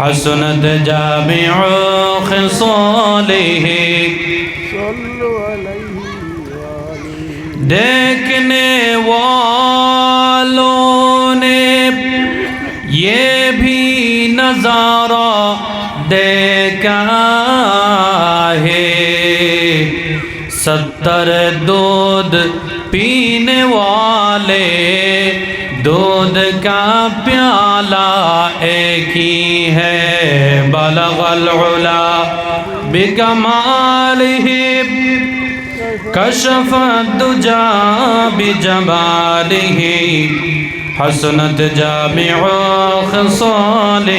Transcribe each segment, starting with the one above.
حسنت جامع خصالہ۔ دیکھنے والوں نے یہ بھی نظارہ دیکھا ہے۔ ستر دودھ پینے والے دودھ کا پیالہ کی ہے بلغ العلا بکمالہ کشف الدجا بجمالہ حسنت جامع خصالہ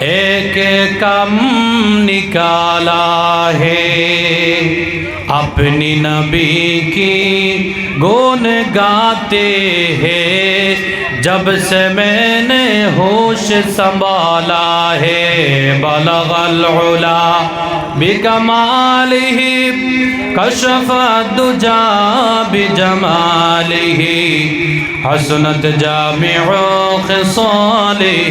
ایک کم نکالا ہے۔ اپنی نبی کی گون گاتے ہیں۔ جب سے میں نے ہوش سنبھالا ہے۔ بلغ العلا بکمالہ کشف دجا بجمالہ حسنت جامع خصالہ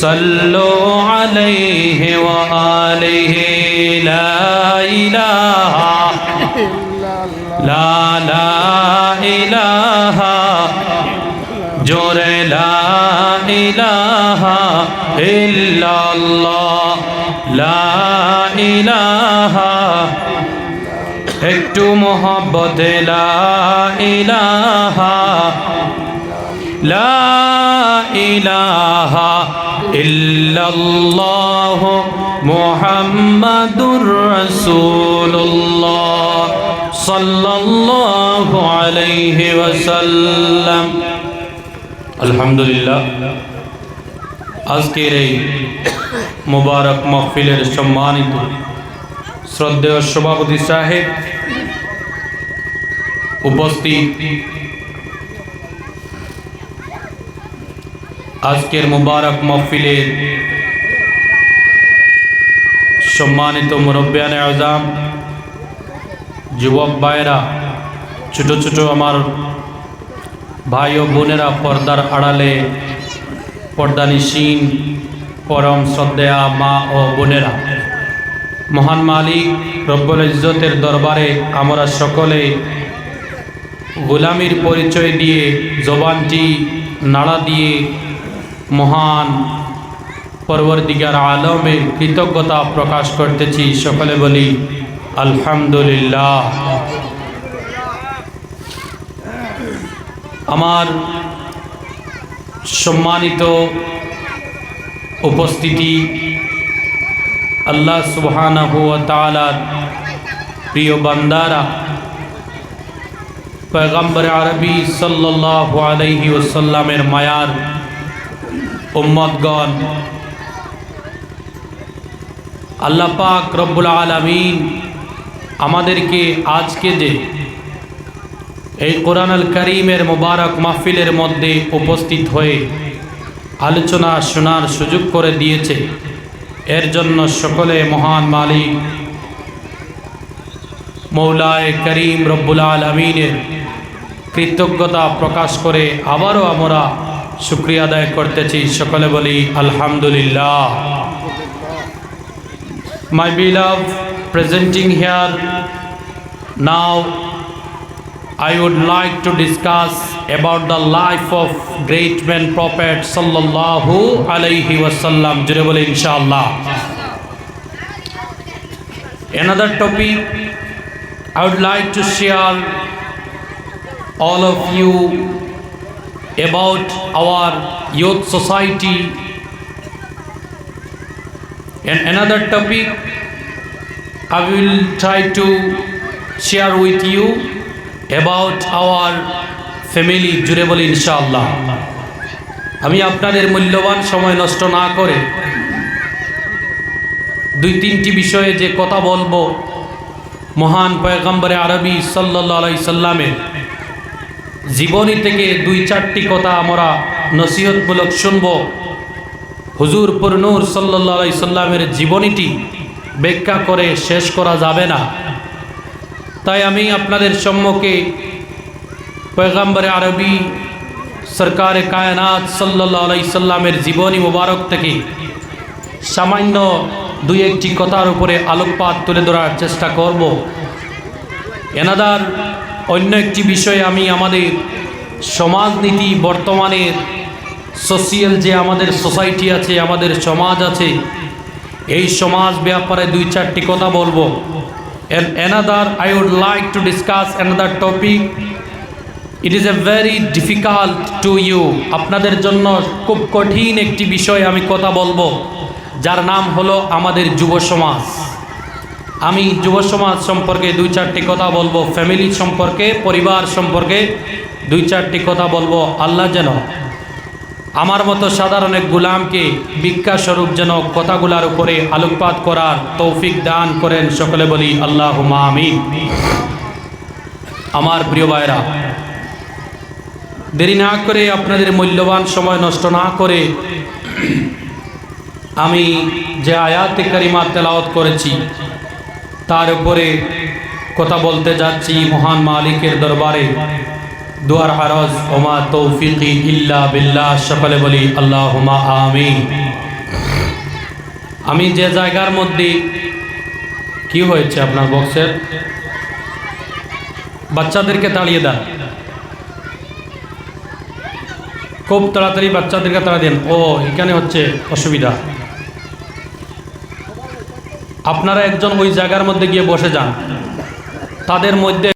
صلوا عليه وآله لا إله لا لا إله جور لا إله إلا الله لا إله একটু মোহব্বত লা ইলাহা লা ইলাহা ইল্লাল্লাহ মুহাম্মাদুর রাসূলুল্লাহ সাল্লাল্লাহু আলাইহি ওয়াসাল্লাম। আলহামদুলিল্লাহ, আজকের এই মুবারক মহফিলের সম্মানিত শ্রদ্ধেয় সভাপতি সাহেব উপস্থিত আজকের মুবারক মহফিলের সম্মানিত মুরব্বিয়ানে আজাম, যুবক ভাইয়েরা, ছোট ছোট আমার ভাই ও বোনেরা পর্দার আড়ালে পর্দানিসীন পরম শ্রদ্ধেয়া মা ও বোনেরা। মহান মালিক রব্বুল ইজ্জতের দরবারে আমরা সকলে গোলামির পরিচয় দিয়ে জবানটি নাড়া দিয়ে মহান পরবর্তীকার আলমের কৃতজ্ঞতা প্রকাশ করতেছি। সকলে বলি, আলহামদুলিল্লাহ। আমার সম্মানিত উপস্থিতি আল্লাহ সুবহানাহু ওয়া তাআলার প্রিয় বান্দারা, পয়গম্বর আরবি সাল্লাল্লাহু আলাইহি ওয়াসাল্লামের মায়ার উম্মতগণ। আল্লাহ পাক রব্বুল আলামিন আমাদেরকে আজকে যে এই কোরআন আল করিমের মোবারক মাহফিলের মধ্যে উপস্থিত হয়ে আলোচনা শোনার সুযোগ করে দিয়েছে, এর জন্য সকলে মহান মালিক মৌলায় করিম রব্বুল আলমিনের কৃতজ্ঞতা প্রকাশ করে আবারও আমরা শুক্রিয়া আদায় করতেছি সকলে বলি আলহামদুলিল্লাহ my beloved presenting here now I would like to discuss about the life of great man prophet sallallahu alaihi wasallam jure inshallah another topic I would like to share all of you about our youth society and another topic I will try to share with you about our family বলি ইনশাআল্লাহ আমি আপনাদের মূল্যবান সময় নষ্ট না করে দুই তিনটি বিষয়ে যে কথা বলব মহান পয়গম্বরে আরবি সাল্লাই সাল্লামের জীবনী থেকে দুই চারটি কথা আমরা নসিহতমূলক শুনব। হুজুর পুরনুর সাল্লাই সাল্লামের জীবনীটি ব্যাখ্যা করে শেষ করা যাবে না। তাই আমি আপনাদের সম্মুখে পয়গম্বরে আরবি সরকার কায়নাত সাল্লাই সাল্লামের জীবনী মুবারক থেকে সামান্য দুই একটি কথার উপরে আলোকপাত তুলে ধরার চেষ্টা করব। এনাদার অন্য একটি বিষয়ে আমি আমাদের সমাজনীতি বর্তমানের সোশিয়াল যে আমাদের সোসাইটি আছে, আমাদের সমাজ আছে, এই সমাজ ব্যাপারে দুই চারটি কথা বলব। Another I would like to discuss another topic. It is a very difficult to you আপনাদের জন্য খুব কঠিন একটি বিষয় আমি কথা বলব, যার নাম হলো আমাদের যুব সমাজ। আমি যুব সমাজ সম্পর্কে দুই চারটি কথা বলব ফ্যামিলি সম্পর্কে, পরিবার সম্পর্কে দুই চারটি কথা বলব। আল্লাহ যেন আমার মতো সাধারণ এক গুলামকে ভিক্ষাস্বরূপ যেন কথাগুলার উপরে আলোকপাত করার তৌফিক দান করেন সকলে বলি আল্লাহ আমি আমার প্রিয় ভাইরা দেরি না করে আপনাদের মূল্যবান সময় নষ্ট না করে আমি যে আয়াতে কারিমা তেলাওয়াত করেছি তার উপরে কথা বলতে যাচ্ছি মহান মালিকের দরবারে। দুয়ার হারজ, ওমা তৌফিকি ইল্লা বিল্লাহ, সকলে বলি আল্লাহ হুমা আমি আমি যে জায়গার মধ্যে, কি হয়েছে আপনার বক্সের? বাচ্চাদেরকে তাড়িয়ে দেন। খুব তাড়াতাড়ি বাচ্চাদেরকে তাড়া দেন। ও, এখানে হচ্ছে অসুবিধা। আপনারা একজন ওই জায়গার মধ্যে গিয়ে বসে যান। তাদের মধ্যে